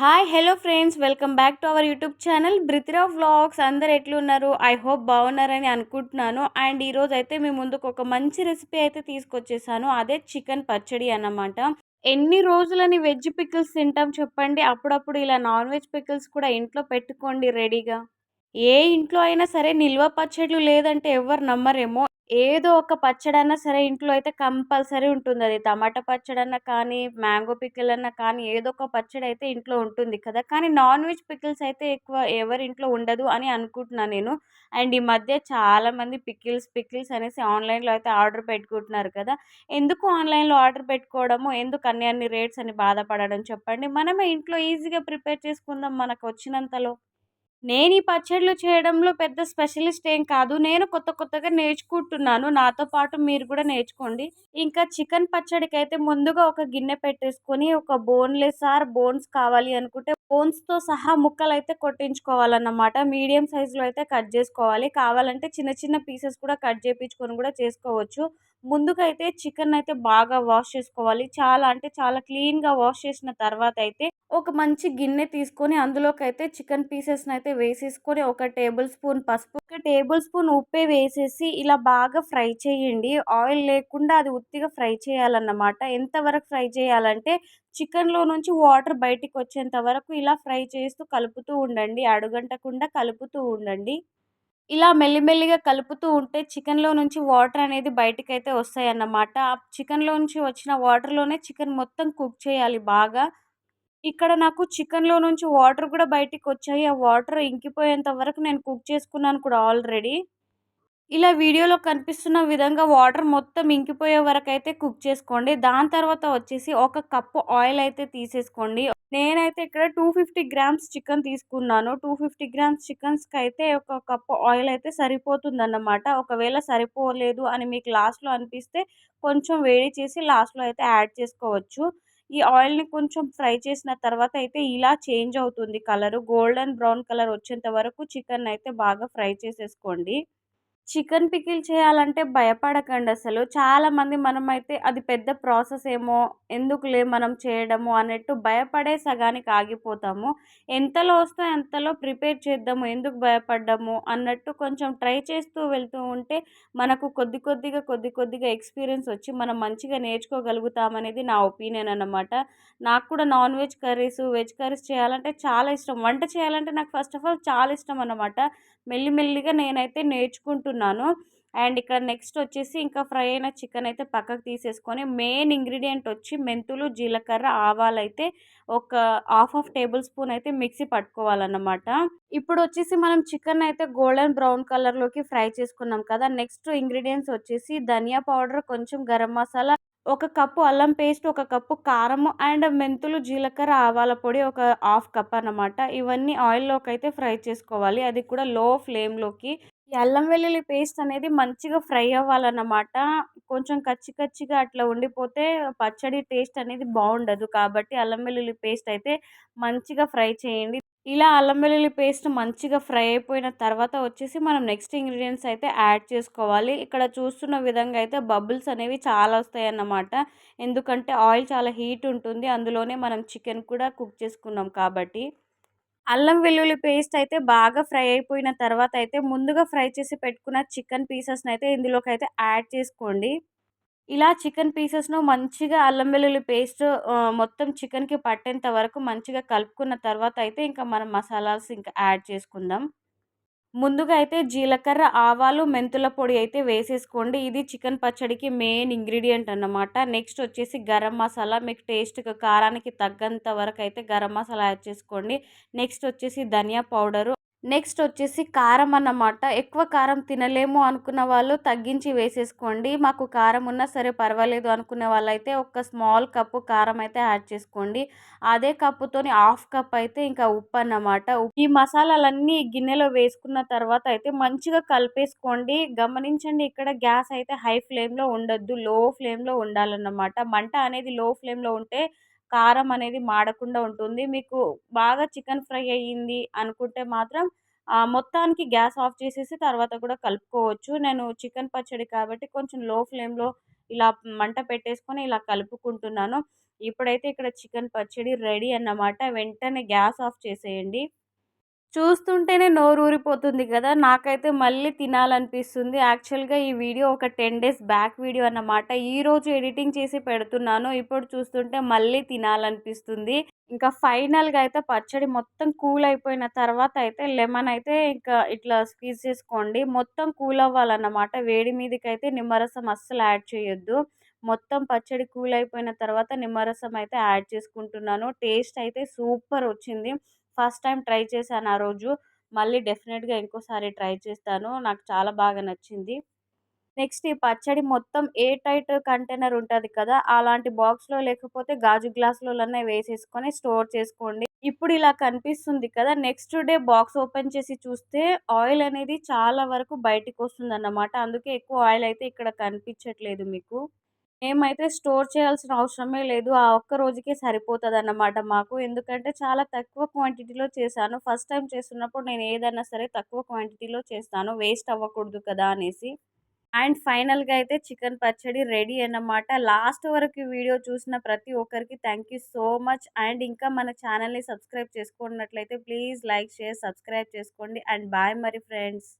Hi hello friends welcome back to our YouTube channel Brithira vlogs అందరు ఎట్లున్నారు? I hope బాగున్నారని అనుకుంటున్నాను. And ఈరోజు అయితే మీ ముందుకు ఒక మంచి రెసిపీ అయితే తీసుకొచ్చేసాను. అదే చికెన్ పచ్చడి అన్నమాట. ఎన్ని రోజులని వెజ్ పికిల్స్ తింటాం చెప్పండి? అప్పుడప్పుడు ఇలా నాన్ వెజ్ పికిల్స్ కూడా ఇంట్లో పెట్టుకోండి రెడీగా ఏ ఇంట్లో అయినా సరే నిల్వ పచ్చళ్ళు లేదంటే ఎవరు నమ్మరేమో. ఏదో ఒక పచ్చడన్నా సరే ఇంట్లో అయితే కంపల్సరీ ఉంటుంది అది టమాటా పచ్చడన్నా కానీ మ్యాంగో పికిల్ అన్నా కానీ ఏదో ఒక పచ్చడి అయితే ఇంట్లో ఉంటుంది కదా. కానీ నాన్ వెజ్ పికిల్స్ అయితే ఎక్కువ ఎవరి ఇంట్లో ఉండదు అని అనుకుంటున్నాను నేను. అండ్ ఈ మధ్య చాలామంది పికిల్స్ పికిల్స్ అనేసి ఆన్లైన్లో అయితే ఆర్డర్ పెట్టుకుంటున్నారు కదా. ఎందుకు ఆన్లైన్లో ఆర్డర్ పెట్టుకోవడము? ఎందుకు అన్ని అన్ని రేట్స్ అని బాధపడడం? చెప్పండి. మనమే ఇంట్లో ఈజీగా ప్రిపేర్ చేసుకుందాం మనకు వచ్చినంతలో. నేను ఈ పచ్చళ్ళు చేయడంలో పెద్ద స్పెషలిస్ట్ ఏం కాదు. నేను కొత్త కొత్తగా నేర్చుకుంటున్నాను. నాతో పాటు మీరు కూడా నేర్చుకోండి. ఇంకా చికెన్ పచ్చడికి అయితే ముందుగా ఒక గిన్నె పెట్టేసుకొని ఒక బోన్లెస్ ఆర్ బోన్స్ కావాలి అనుకుంటే బోన్స్తో సహా ముక్కలు అయితే కొట్టించుకోవాలన్నమాట. మీడియం సైజులో అయితే కట్ చేసుకోవాలి. కావాలంటే చిన్న చిన్న పీసెస్ కూడా కట్ చేయించుకొని కూడా చేసుకోవచ్చు. ముందుకైతే చికెన్ అయితే బాగా వాష్ చేసుకోవాలి. చాలా అంటే చాలా క్లీన్గా వాష్ చేసిన తర్వాత అయితే ఒక మంచి గిన్నె తీసుకొని అందులోకి అయితే చికెన్ పీసెస్ని అయితే వేసేసుకొని ఒక టేబుల్ స్పూన్ పసుపు ఒక టేబుల్ స్పూన్ ఉప్పే వేసేసి ఇలా బాగా ఫ్రై చేయండి. ఆయిల్ లేకుండా అది ఉత్తిగా ఫ్రై చేయాలన్నమాట. ఎంతవరకు ఫ్రై చేయాలంటే చికెన్లో నుంచి వాటర్ బయటికి వచ్చేంత వరకు ఇలా ఫ్రై చేస్తూ కలుపుతూ ఉండండి. అడుగంటకుండా కలుపుతూ ఉండండి. ఇలా మెల్లిమెల్లిగా కలుపుతూ ఉంటే చికెన్లో నుంచి వాటర్ అనేది బయటకైతే వస్తాయి అన్నమాట ఆ చికెన్లో నుంచి వచ్చిన వాటర్లోనే చికెన్ మొత్తం కుక్ చేయాలి బాగా. ఇక్కడ నాకు చికెన్లో నుంచి వాటర్ కూడా బయటికి వచ్చాయి ఆ వాటర్ ఇంకిపోయేంత వరకు నేను కుక్ చేసుకున్నాను కూడా ఆల్రెడీ. ఇలా వీడియోలో కనిపిస్తున్న విధంగా వాటర్ మొత్తం ఇంకిపోయే వరకు అయితే కుక్ చేసుకోండి. దాని తర్వాత వచ్చేసి ఒక కప్పు ఆయిల్ అయితే తీసేసుకోండి. నేనైతే ఇక్కడ టూ ఫిఫ్టీ గ్రామ్స్ చికెన్ తీసుకున్నాను. టూ ఫిఫ్టీ గ్రామ్స్ చికెన్స్కి అయితే ఒక కప్పు ఆయిల్ అయితే సరిపోతుందన్నమాట. ఒకవేళ సరిపోలేదు అని మీకు లాస్ట్లో అనిపిస్తే కొంచెం వేడి చేసి లాస్ట్లో అయితే యాడ్ చేసుకోవచ్చు. ఈ ఆయిల్ని కొంచెం ఫ్రై చేసిన తర్వాత అయితే ఇలా చేంజ్ అవుతుంది కలరు. గోల్డెన్ బ్రౌన్ కలర్ వచ్చేంత వరకు చికెన్ అయితే బాగా ఫ్రై చేసేసుకోండి. చికెన్ పికిల్ చేయాలంటే భయపడకండి అసలు. చాలామంది మనమైతే అది పెద్ద ప్రాసెస్ ఏమో ఎందుకులే మనం చేయడము అన్నట్టు భయపడే సగానికి ఆగిపోతాము. ఎంతలో వస్తే అంతలో ప్రిపేర్ చేద్దాము ఎందుకు భయపడ్డాము అన్నట్టు కొంచెం ట్రై చేస్తూ వెళ్తూ ఉంటే మనకు కొద్ది కొద్దిగా కొద్ది కొద్దిగా ఎక్స్పీరియన్స్ వచ్చి మనం మంచిగా నేర్చుకోగలుగుతామనేది నా ఒపీనియన్ అనమాట నాకు కూడా non veg curries veg curries చేయాలంటే చాలా ఇష్టం. వంట చేయాలంటే నాకు ఫస్ట్ ఆఫ్ ఆల్ చాలా ఇష్టం అనమాట మెల్లిమెల్లిగా నేనైతే నేర్చుకుంటున్నాను అండ్ ఇక్కడ నెక్స్ట్ వచ్చేసి ఇంకా ఫ్రై అయిన చికెన్ అయితే పక్కకు తీసేసుకొని మెయిన్ ఇంగ్రీడియంట్ వచ్చి మెంతులు జీలకర్ర ఆవాలైతే ఒక హాఫ్ ఆఫ్ టేబుల్ స్పూన్ అయితే మిక్సీ పట్టుకోవాలన్నమాట. ఇప్పుడు వచ్చేసి మనం చికెన్ అయితే గోల్డెన్ బ్రౌన్ కలర్లోకి ఫ్రై చేసుకున్నాం కదా. నెక్స్ట్ ఇంగ్రీడియంట్స్ వచ్చేసి ధనియా పౌడర్ కొంచెం గరం మసాలా ఒక కప్పు అల్లం పేస్ట్ ఒక కప్పు కారం అండ్ మెంతులు జీలకర్ర ఆవాల పొడి ఒక హాఫ్ కప్ అనమాట ఇవన్నీ ఆయిల్లోకి అయితే ఫ్రై చేసుకోవాలి. అది కూడా లో ఫ్లేమ్లోకి ఈ అల్లం వెల్లుల్లి పేస్ట్ అనేది మంచిగా ఫ్రై అవ్వాలన్నమాట. కొంచెం కచ్చి కచ్చిగా అట్లా ఉండిపోతే పచ్చడి టేస్ట్ అనేది బాగుండదు కాబట్టి అల్లం వెల్లుల్లి పేస్ట్ అయితే మంచిగా ఫ్రై చేయండి. ఇలా అల్లం వెల్లుల్లి పేస్ట్ మంచిగా ఫ్రై అయిపోయిన తర్వాత వచ్చేసి మనం నెక్స్ట్ ఇంగ్రీడియంట్స్ అయితే యాడ్ చేసుకోవాలి. ఇక్కడ చూస్తున్న విధంగా అయితే బబుల్స్ అనేవి చాలా వస్తాయి అన్నమాట ఎందుకంటే ఆయిల్ చాలా హీట్ ఉంటుంది. అందులోనే మనం చికెన్ కూడా కుక్ చేసుకున్నాం కాబట్టి. అల్లం వెల్లుల్లి పేస్ట్ అయితే బాగా ఫ్రై అయిపోయిన తర్వాత అయితే ముందుగా ఫ్రై చేసి పెట్టుకున్న చికెన్ పీసెస్ని అయితే ఇందులోకి అయితే యాడ్ చేసుకోండి. ఇలా చికెన్ పీసెస్ను మంచిగా అల్లం వెల్లుల్లి పేస్ట్ మొత్తం చికెన్కి పట్టేంత వరకు మంచిగా కలుపుకున్న తర్వాత అయితే ఇంకా మనం మసాలాస్ ఇంకా యాడ్ చేసుకుందాం. ముందుగా అయితే జీలకర్ర ఆవాలు మెంతుల పొడి అయితే వేసేసుకోండి. ఇది చికెన్ పచ్చడికి మెయిన్ ఇంగ్రీడియంట్ అన్నమాట. నెక్స్ట్ వచ్చేసి గరం మసాలా. మీకు టేస్ట్కి కారానికి తగ్గంత వరకు అయితే గరం మసాలా యాడ్ చేసుకోండి. నెక్స్ట్ వచ్చేసి ధనియా పౌడరు. నెక్స్ట్ వచ్చేసి కారం అన్నమాట. ఎక్కువ కారం తినలేము అనుకున్న వాళ్ళు తగ్గించి వేసేసుకోండి. మాకు కారం ఉన్నా సరే పర్వాలేదు అనుకునే వాళ్ళైతే ఒక స్మాల్ కప్పు కారం అయితే యాడ్ చేసుకోండి. అదే కప్పుతోని హాఫ్ కప్ అయితే ఇంకా ఉప్పు అన్నమాట. ఈ మసాలాలన్నీ గిన్నెలో వేసుకున్న తర్వాత అయితే మంచిగా కలిపేసుకోండి. గమనించండి ఇక్కడ గ్యాస్ అయితే హై ఫ్లేమ్లో ఉండొద్దు లో ఫ్లేమ్లో ఉండాలన్నమాట. మంట అనేది లో ఫ్లేమ్లో ఉంటే కారం అనేది మాడకుండా ఉంటుంది. మీకు బాగా చికెన్ ఫ్రై అయ్యింది అనుకుంటే మాత్రం మొత్తానికి గ్యాస్ ఆఫ్ చేసేసి తర్వాత కూడా కలుపుకోవచ్చు. నేను చికెన్ పచ్చడి కాబట్టి కొంచెం లో ఫ్లేమ్లో ఇలా మంట పెట్టేసుకొని ఇలా కలుపుకుంటున్నాను. ఇప్పుడైతే ఇక్కడ చికెన్ పచ్చడి రెడీ అన్నమాట. వెంటనే గ్యాస్ ఆఫ్ చేసేయండి. చూస్తుంటేనే నోరు ఊరిపోతుంది కదా. నాకైతే మళ్ళీ తినాలనిపిస్తుంది. యాక్చువల్గా ఈ వీడియో ఒక టెన్ డేస్ బ్యాక్ వీడియో అన్నమాట. ఈరోజు ఎడిటింగ్ చేసి పెడుతున్నాను. ఇప్పుడు చూస్తుంటే మళ్ళీ తినాలనిపిస్తుంది. ఇంకా ఫైనల్గా అయితే పచ్చడి మొత్తం కూల్ అయిపోయిన తర్వాత అయితే లెమన్ అయితే ఇంకా ఇట్లా స్క్వీజ్ చేసుకోండి. మొత్తం కూల్ అవ్వాలన్నమాట. వేడి మీదకి అయితే నిమ్మరసం అస్సలు యాడ్ చేయొద్దు. మొత్తం పచ్చడి కూల్ అయిపోయిన తర్వాత నిమ్మరసం అయితే యాడ్ చేసుకుంటున్నాను. టేస్ట్ అయితే సూపర్ వచ్చింది. ఫస్ట్ టైం ట్రై చేశాను ఆ రోజు. మళ్ళీ డెఫినెట్గా ఇంకోసారి ట్రై చేస్తాను. నాకు చాలా బాగా నచ్చింది. నెక్స్ట్ ఈ పచ్చడి మొత్తం ఏ టైట్ కంటైనర్ ఉంటుంది కదా! అలాంటి బాక్స్లో లేకపోతే గాజు గ్లాసులలోనే వేసేసుకొని స్టోర్ చేసుకోండి. ఇప్పుడు ఇలా కనిపిస్తుంది కదా! నెక్స్ట్ డే బాక్స్ ఓపెన్ చేసి చూస్తే ఆయిల్ అనేది చాలా వరకు బయటికి వస్తుంది అన్నమాట అందుకే ఎక్కువ ఆయిల్ అయితే ఇక్కడ కనిపించట్లేదు మీకు. మేమైతే స్టోర్ చేయాల్సిన అవసరమే లేదు. ఆ ఒక్క రోజుకే సరిపోతుంది అన్నమాట మాకు. ఎందుకంటే చాలా తక్కువ క్వాంటిటీలో చేశాను. ఫస్ట్ టైం చేస్తున్నప్పుడు నేను ఏదైనా సరే తక్కువ క్వాంటిటీలో చేస్తాను. వేస్ట్ అవ్వకూడదు కదా అనేసి. అండ్ ఫైనల్గా అయితే చికెన్ పచ్చడి రెడీ అన్నమాట. లాస్ట్ వరకు వీడియో చూసిన ప్రతి ఒక్కరికి thank you so much. And ఇంకా మన ఛానల్ని సబ్స్క్రైబ్ చేసుకున్నట్లయితే ప్లీజ్ లైక్ షేర్ సబ్స్క్రైబ్ చేసుకోండి. అండ్ బాయ్ మరి ఫ్రెండ్స్.